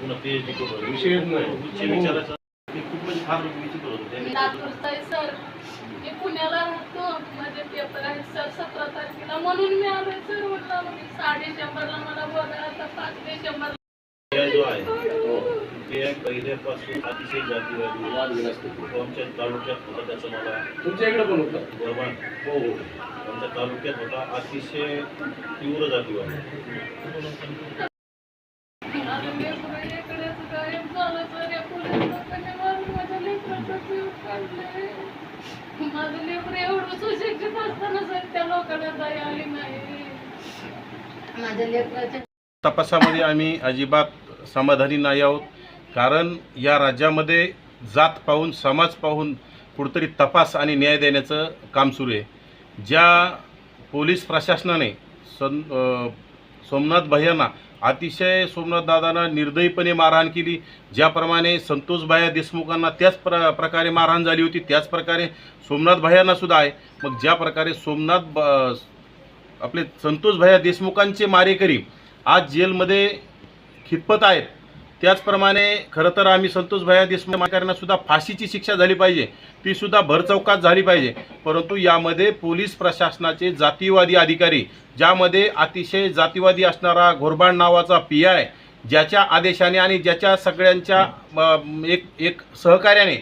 पुन्हा पीएचडी उच्च विचाराचा फार विचित्र आहे सर मी पुण्याला राहतो. माझे पेपर आहे सर सतरा तारखेला. म्हणून मी आलोय सर म्हटलं साडे शंभरला मला बोलायला पाच डिसेंबरला ते पहिल्यापासून अतिशय जातीवादी आमच्या तालुक्यात होता त्याचं मला तुमच्या इकडे पण होतं? गर्वान हो हो. आमच्या तालुक्यात होता अतिशय तीव्र जातीवादी. माझं लेकर एवढं सुशिक्षित असताना सर त्या लोकांना दया आली नाही माझ्या लेकराच्या तपासामध्ये आम्ही अजिबात समाधानी नाही आहोत. कारण या राज्यामध्ये जात पाहून समाज पाहून कुठंतरी तपास आणि न्याय देण्याचं काम सुरू आहे. ज्या पोलीस प्रशासनाने सन सोमनाथ भैयांना अतिशय सोमनाथ दादांना निर्दयीपणे मारहाण केली ज्याप्रमाणे संतोष भाया देशमुखांना त्याच प्र प्रकारे मारहाण झाली होती त्याच प्रकारे सोमनाथ भैयांना सुद्धा आहे. मग ज्या प्रकारे सोमनाथ ब आपले संतोष भैया देशमुखांचे मारेकरी आज जेलमध्ये खितपत आहेत त्याचप्रमाणे खरं तर आम्ही संतोष भैया देशमुख सुद्धा फाशीची शिक्षा झाली पाहिजे. ती सुद्धा भरचौकात झाली पाहिजे. परंतु यामध्ये पोलीस प्रशासनाचे जातीवादी अधिकारी ज्यामध्ये अतिशय जातीवादी असणारा घोरबाड नावाचा पी आय ज्याच्या आदेशाने आणि ज्याच्या सगळ्यांच्या एक एक सहकार्याने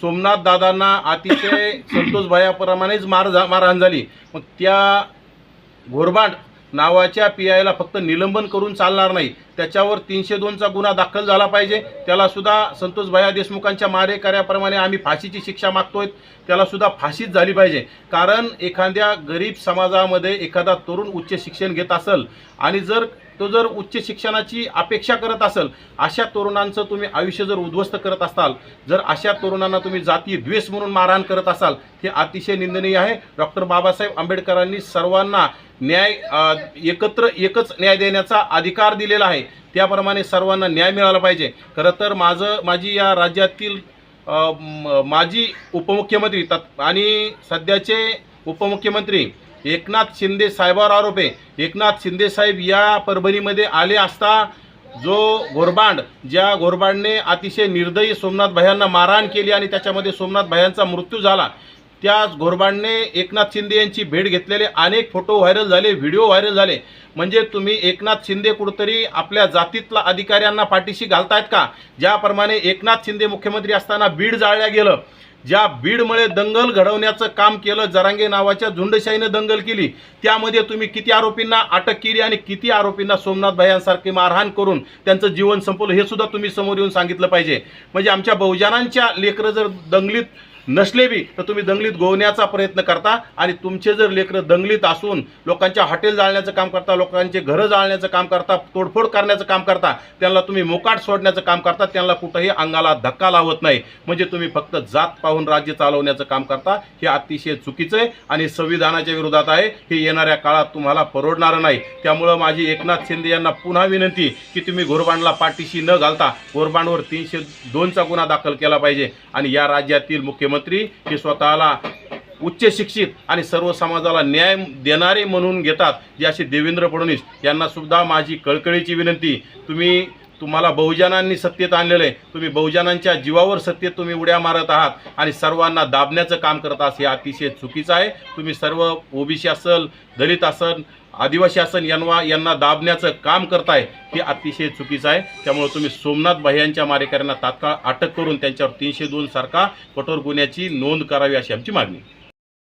सोमनाथ दादांना अतिशय संतोष भयाप्रमाणेच मार झा- मारहाण झाली. मग त्या घोरबाड नावाच्या पी आयला फक्त निलंबन करून चालणार नाही. त्याच्यावर तीनशे दोनचा गुन्हा दाखल झाला पाहिजे. त्यालासुद्धा संतोष भया देशमुखांच्या मारेकऱ्याप्रमाणे आम्ही फाशीची शिक्षा मागतोय. त्यालासुद्धा फाशीच झाली पाहिजे. कारण एखाद्या गरीब समाजामध्ये एखादा तरुण उच्च शिक्षण घेत असेल आणि जर तो जर उच्च शिक्षणाची अपेक्षा करत असेल अशा तरुणांचं तुम्ही आयुष्य जर उद्ध्वस्त करत असाल जर अशा तरुणांना तुम्ही जाती द्वेष म्हणून मारहाण करत असाल हे अतिशय निंदनीय आहे. डॉक्टर बाबासाहेब आंबेडकरांनी सर्वांना न्याय एकत्र एकच न्याय देण्याचा अधिकार दिलेला आहे. त्याप्रमाणे सर्वांना न्याय मिळाला पाहिजे. खरं तर माझं माझी या राज्यातील माजी उपमुख्यमंत्री तत् आणि सध्याचे उपमुख्यमंत्री एकनाथ शिंदे साहेबावर आरोप आहे. एकनाथ शिंदे साहेब या परभणीमध्ये आले असता जो घोरबांड ज्या घोरबांडने अतिशय निर्दयी सोमनाथ भयांना मारहाण केली आणि त्याच्यामध्ये सोमनाथ भयांचा मृत्यू झाला त्याच घोरबांडने एकनाथ शिंदे यांची भेट घेतलेले अनेक फोटो व्हायरल झाले व्हिडिओ व्हायरल झाले. म्हणजे तुम्ही एकनाथ शिंदे कुठंतरी आपल्या जातीतल्या अधिकाऱ्यांना पाठीशी घालतायत का? ज्याप्रमाणे एकनाथ शिंदे मुख्यमंत्री असताना बीड जाळल्या गेलं. ज्या बीडमुळे दंगल घडवण्याचं काम केलं जरांगे नावाच्या झुंडशाहीनं दंगल केली त्यामध्ये तुम्ही किती आरोपींना अटक केली आणि किती आरोपींना सोमनाथ भयांसारखे मारहाण करून त्यांचं जीवन संपवलं हे सुद्धा तुम्ही समोर येऊन सांगितलं पाहिजे. म्हणजे आमच्या बहुजनांच्या लेकरं जर दंगलीत नसले बी तर तुम्ही दंगलीत गोवण्याचा प्रयत्न करता आणि तुमचे जर लेकरं दंगलीत असून लोकांच्या हॉटेल जाळण्याचं काम करता लोकांचे घरं जाळण्याचं काम करता तोडफोड करण्याचं काम करता त्यांना तुम्ही मोकाट सोडण्याचं काम करता त्यांना कुठंही अंगाला धक्का लावत नाही. म्हणजे तुम्ही फक्त जात पाहून राज्य चालवण्याचं काम करता हे अतिशय चुकीचं आहे आणि संविधानाच्या विरोधात आहे. हे येणाऱ्या काळात तुम्हाला परवडणारं नाही. त्यामुळं माझी एकनाथ शिंदे यांना पुन्हा विनंती की तुम्ही घोरबांडला पाठीशी न घालता घोरबांडवर तीनशे दोनचा गुन्हा दाखल केला पाहिजे आणि या राज्यातील मुख्यमंत्री हे स्वतःला उच्च शिक्षित आणि सर्व समाजाला न्याय देणारे म्हणून घेतात जे असे देवेंद्र फडणवीस यांनासुद्धा माझी कळकळीची विनंती. तुम्ही तुम्हाला बहुजनांनी सत्तेत आणलेलं आहे. तुम्ही बहुजनांच्या जीवावर सत्तेत तुम्ही उड्या मारत आहात आणि सर्वांना दाबण्याचं काम करत आहात हे अतिशय चुकीचं आहे. तुम्ही सर्व ओबीसी असल दलित असल आदिवासी शासन यांना यांना दाबण्याचं काम करताय हे अतिशय चुकीचं आहे. त्यामुळे तुम्ही सोमनाथ भैयांच्या मारेकऱ्यांना तात्काळ अटक करून त्यांच्यावर तीनशे दोन सारखा कठोर गुन्ह्याची नोंद करावी अशी आमची मागणी